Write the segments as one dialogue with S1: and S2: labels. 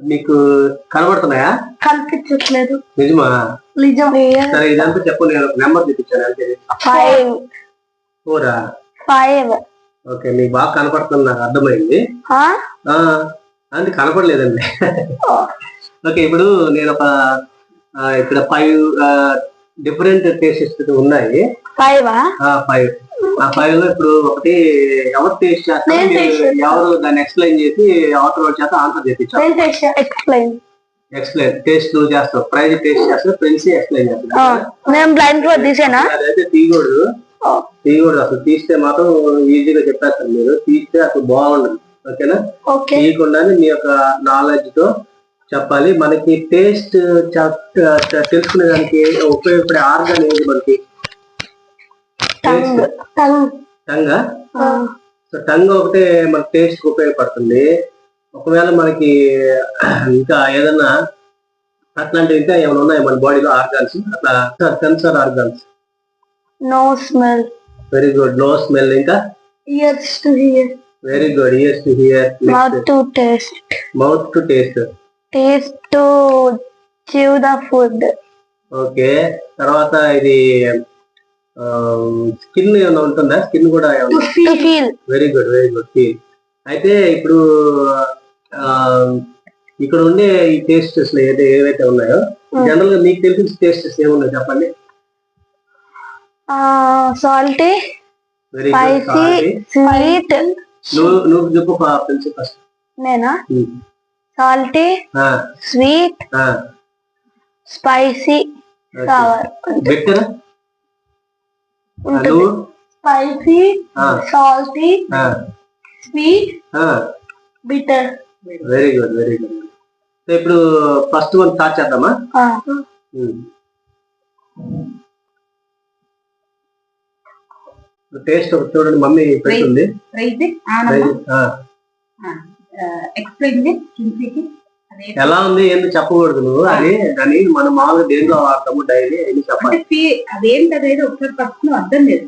S1: మీకు కనబడుతున్నాయా?
S2: కనిపించట్లేదు.
S1: నిజమా?
S2: నిజం.
S1: సరే ఇదంతా చెప్పు నేను ఒక నెంబర్ చూపించాను అంతే.
S2: ఫైవ్.
S1: ఫోరా?
S2: ఫైవ్.
S1: ఓకే మీకు బాగా కనపడుతుంది నాకు అర్థమైంది. ఆ, అది కనపడలేదండి. ఓకే ఇప్పుడు నేను ఒక ఇక్కడ ఫైవ్ డిఫరెంట్ టేస్టెస్ ఉన్నాయి.
S2: ఫైవ్?
S1: ఫైవ్. ఆ ఫైవ్లో ఇప్పుడు ఒకటి ఎవరు టేస్ట్ చేస్తారు
S2: చేస్తాను.
S1: ఎవరు దాన్ని ఎక్స్ప్లెయిన్ చేసి అవతల చేత ఆన్సర్ చేపించారు
S2: ఎక్స్ప్లెయిన్
S1: ఎక్స్ప్లెయిన్ టేస్ట్ నువ్వు చేస్తావు. ప్రైజ్ టేస్ట్ చేస్తావు ఫ్రెండ్స్ ఎక్స్ప్లెయిన్ చేస్తావు.
S2: నేను బ్లైండ్లో తీసేనా?
S1: అదైతే తీయకూడదు. తీయకూడదు అసలు. తీస్తే మాత్రం ఈజీగా చెప్పేస్తాను మీరు. తీస్తే అసలు బాగుండదు. ఓకేనా?
S2: ఓకే.
S1: తీయకుండానే మీ యొక్క నాలెడ్జ్తో చెప్పాలి. మనకి టేస్ట్ తెలుసుకునే దానికి ఉపయోగపడే ఆర్గన్ ఏది మనకి?
S2: Tongue. Tongue.
S1: Tongue. So tongue ఒకటే మన టేస్ట్ ఉపయోగపడుతుంది. ఒకవేళ మనకి ఇంకా ఏదన్నా అట్లాంటివి ఇంకా ఏమైనా ఉన్నాయి మన బాడీలో ఆర్గాన్స్ అట్లా sensor organs
S2: no smell
S1: very good no smell ఇంకా?
S2: Ears to hear
S1: very good ears to hear
S2: mouth to taste
S1: mouth to taste
S2: taste to chew the food
S1: okay తర్వాత ఇది స్కిన్ ఏమైనా ఉంటుందా? స్కిన్ కూడా very good very good feel అయితే ఇప్పుడు ఆ, ఇక్కడ ఉండే ఈ టేస్టెస్ ఏదైతే ఏవైతే ఉన్నాయో జనరల్గా మీకు తెలిసిన టేస్టెస్ ఏమున్నాయి చెప్పండి?
S2: సాల్టీ
S1: వెరీ
S2: స్వీట్
S1: నువ్వు నువ్వు చెప్పు ప్రిన్సి ఫస్ట్
S2: నేనా? సాల్టీ స్వీట్ స్పైసీ సావర్ ఉంటుంది. Spicy salty sweet bitter
S1: very good very good ఇప్పుడు ఫస్ట్ వన్ స్టార్ట్ చేద్దామా? టేస్ట్ చూడండి మమ్మీ ఆ,
S3: ఎక్స్ప్లెయిన్
S1: ఎలా ఉంది ఏందో చెప్పకూడదు నువ్వు? అది దాన్ని మనం మామూలుగా దేంట్లో వాడతాము డైలీ అని చెప్పాలి.
S3: అదేంటి అనేది ఒకసారి నువ్వు అర్థం లేదు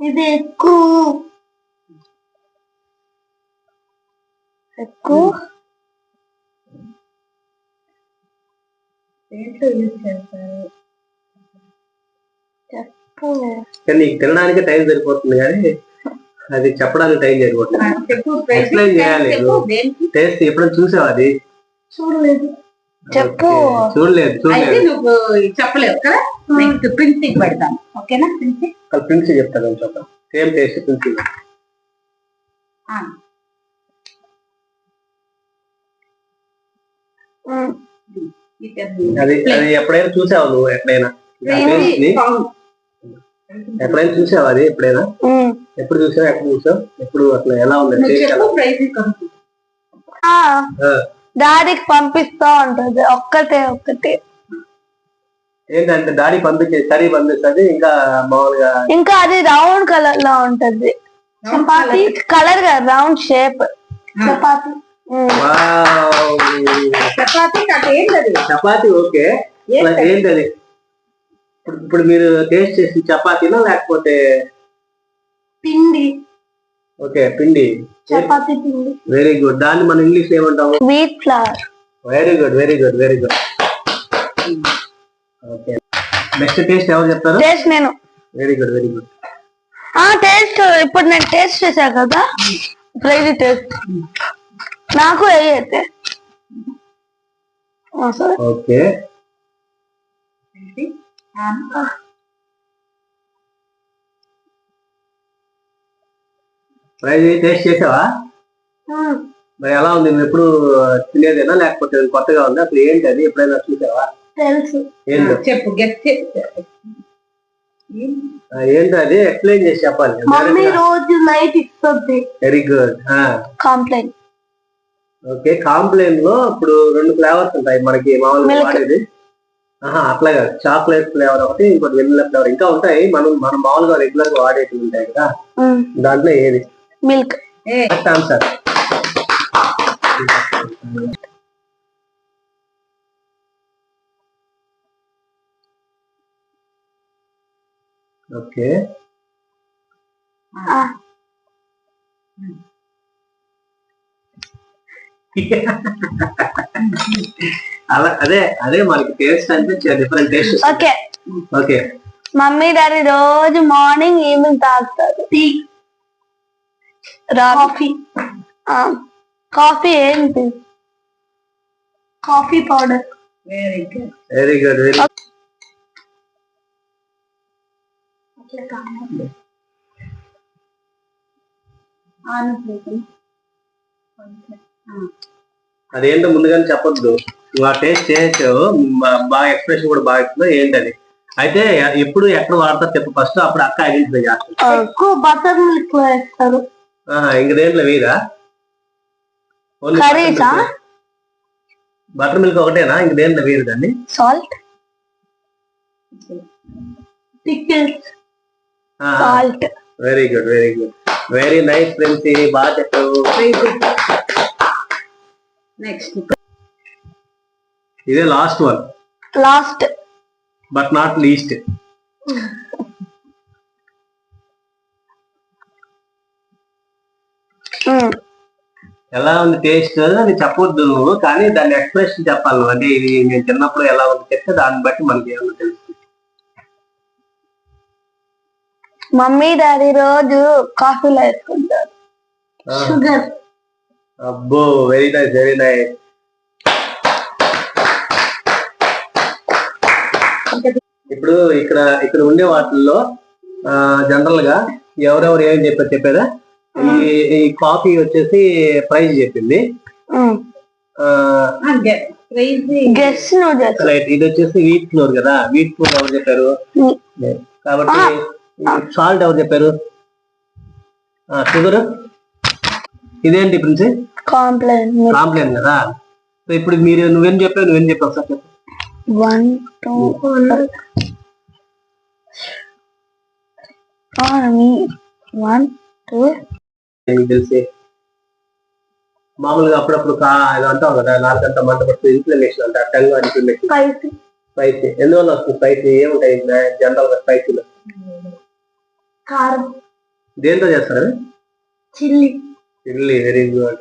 S2: ఇది ఎక్కువ ఎక్కువ
S3: దేంట్లో యూజ్ చేస్తారు?
S2: చెప్పు.
S1: కానీ నీకు తినడానికి టైం సరిపోతుంది కానీ అది చెప్పడానికి టైం సరిపోతుంది
S3: చెప్పు
S1: Explain చేయాలి. టేస్ట్ ఎప్పుడైనా చూసావు అది?
S2: చూడలేదు. చెప్పు.
S1: చూడలేదు
S3: అయితే
S1: చూడలేదు
S3: నువ్వు చెప్పలేవు కదా? నెక్స్ట్ ప్రిన్సిక్ పెడతాం ఓకేనా ప్రిన్సిక్
S1: ప్రిన్స్ చెప్తాను కొంచెం సేమ్ టేస్ట్ ప్రిన్స్
S2: ఉమ్.
S1: అది అది ఎప్పుడైనా చూసావు నువ్వు ఎప్పుడైనా? ఎప్పుడైనా చూసావు అది ఎప్పుడైనా. ఎప్పుడు చూసావు ఎప్పుడు చూసావు? ఎప్పుడు అట్లా ఎలా ఉంది?
S2: డాడీకి పంపిస్తా ఉంటది ఒక్కటే ఒక్కటే.
S1: ఏంటంటే డాడీ పంపించే కర్రీ పంపిస్తుంది ఇంకా మామూలుగా
S2: ఇంకా అది రౌండ్ కలర్లో ఉంటది. చపాతి కలర్. గా round shape. Chapati.
S3: Chapati
S1: chapati okay
S3: ఏంటది?
S1: ఇప్పుడు ఇప్పుడు మీరు టేస్ట్ చేసి చపాతీనా లేకపోతే
S2: పిండి.
S1: ఓకే పిండి.
S2: చపాతి పిండి.
S1: వెరీ గుడ్ దాన్ని మనం ఇంగ్లీష్ ఏమంటాము?
S2: Sweet flower
S1: very good very good very good okay. Next taste ఎవరు చెప్తారు?
S2: టేస్ట్ నేను.
S1: వెరీ గుడ్ వెరీ గుడ్
S2: ఆ టేస్ట్ ఇప్పుడు నేను టేస్ట్ చేశా కదా? ఫ్రైడ్ టేస్ట్ నాకు వెయ్యి అయితే.
S1: ఓకే. ప్రైజ్ టేస్ట్ చేసావా. మరి ఎలా ఉంది? నువ్వు ఎప్పుడు తినేదేనా? లేకపోతే కొత్తగా ఉందా? అసలు ఏంటి అది? ఎప్పుడైనా చూసావా?
S2: తెలుసు.
S1: ఏంటో?
S3: చెప్పు
S1: ఏంటో అది? ఎక్స్ప్లెయిన్ చేసి చెప్పాలి.
S2: మమ్మీ రోజు నైట్ ఇస్తుంది.
S1: వెరీ గుడ్
S2: కాంప్లైంట్
S1: ఓకే కాంప్లైన్లో ఇప్పుడు రెండు ఫ్లేవర్స్ ఉంటాయి మనకి మామూలుగా. వాడేది. ఆహా అట్లా కాదు చాక్లెట్ ఫ్లేవర్ ఒకటి ఇంకోటి వెనిలా ఫ్లేవర్ ఇంకా ఉంటాయి. మనం మనం మామూలుగా రెగ్యులర్గా వాడేటివి ఉంటాయి కదా. దాంట్లో ఏది?
S2: Milk
S3: a
S1: correct answer okay
S2: ఆ,
S1: అలా అదే అదే మనకి టేస్ట్ అంటే different taste
S2: okay
S1: okay
S2: mummy daddy రోజు మార్నింగ్ ఈవినింగ్ తాగుతారు టీ కాఫీ కాఫీ ఏంటి? Coffee powder.
S3: Very good
S1: very good very అదేంటో ముందుగానే చెప్పొద్దు. నువ్వు ఆ టేస్ట్ చేసావు బాగా ఎక్స్ప్రెషన్ కూడా బాగా ఇస్తుంది ఏంటది? అయితే ఎప్పుడు ఎక్కడ వాడతారు చెప్పు. ఫస్ట్ అప్పుడు అక్క ఐడెంటిఫై చేస్తాను
S2: ఎక్కువ బటర్ మిల్క్ వేస్తారు.
S1: ఇంక దేంట్లో వేయరా?
S2: ఆ?
S1: బటర్ మిల్క్ ఒకటేనా? ఇంక దేంట్లో వేయరు దాన్ని?
S2: Salt pickles salt
S1: very good very good very nice friends బాగా చెప్పావు.
S3: నెక్స్ట్
S1: ఇదే last one
S2: last
S1: but not least ఎలా ఉంది టేస్ట్? అని చెప్పొద్దు నువ్వు కానీ దాని ఎక్స్ప్రెషన్ చెప్పాలి నువ్వు. అంటే ఇది నేను చిన్నప్పుడు ఎలా ఉంది చెప్తే దాన్ని బట్టి మనకి ఏమన్నా తెలుస్తుంది.
S2: మమ్మీ డాడీ రోజు కాఫీలో వేసుకుంటారు. షుగర్.
S1: అబ్బో వెరీ నైస్ వెరీ నైస్. ఇప్పుడు ఇక్కడ ఇక్కడ ఉండే వాటిల్లో జనరల్గా ఎవరెవరు ఏం చెప్పారు చెప్పేదా? ఈ కాఫీ వచ్చేసి ప్రైజ్ చెప్పింది. రైట్ ఇది వచ్చేసి వీట్ ఫ్లోర్ కదా వీట్ ఫ్లోర్ ఎవరు చెప్పారు. కాబట్టి సాల్ట్ ఎవరు చెప్పారు? షుగర్? ఇదేంటి ప్రిన్స్?
S2: కాంప్లైంట్
S1: కాంప్లైన్ కదా. సో ఇప్పుడు మీరు నువ్వేం చెప్పావు నువ్వేం చెప్పావు సార్ చెప్పు.
S2: One two one two.
S1: మీకు తెలిసి? మామూలుగా అప్పుడప్పుడు కా ఇది అంటాం కదా నాలుగంట మంట పడుతుంది ఇన్ఫ్లమేషన్ అంట టంగ్ ఇన్ఫ్లమేషన్
S2: స్పైసీ
S1: స్పైసీ ఎందువల్ల వస్తుంది స్పైసీ ఏముంటాయి జనరల్గా స్పైసీలో
S2: కారం.
S1: దేంతో చేస్తారు?
S2: చిల్లీ.
S1: Idli very good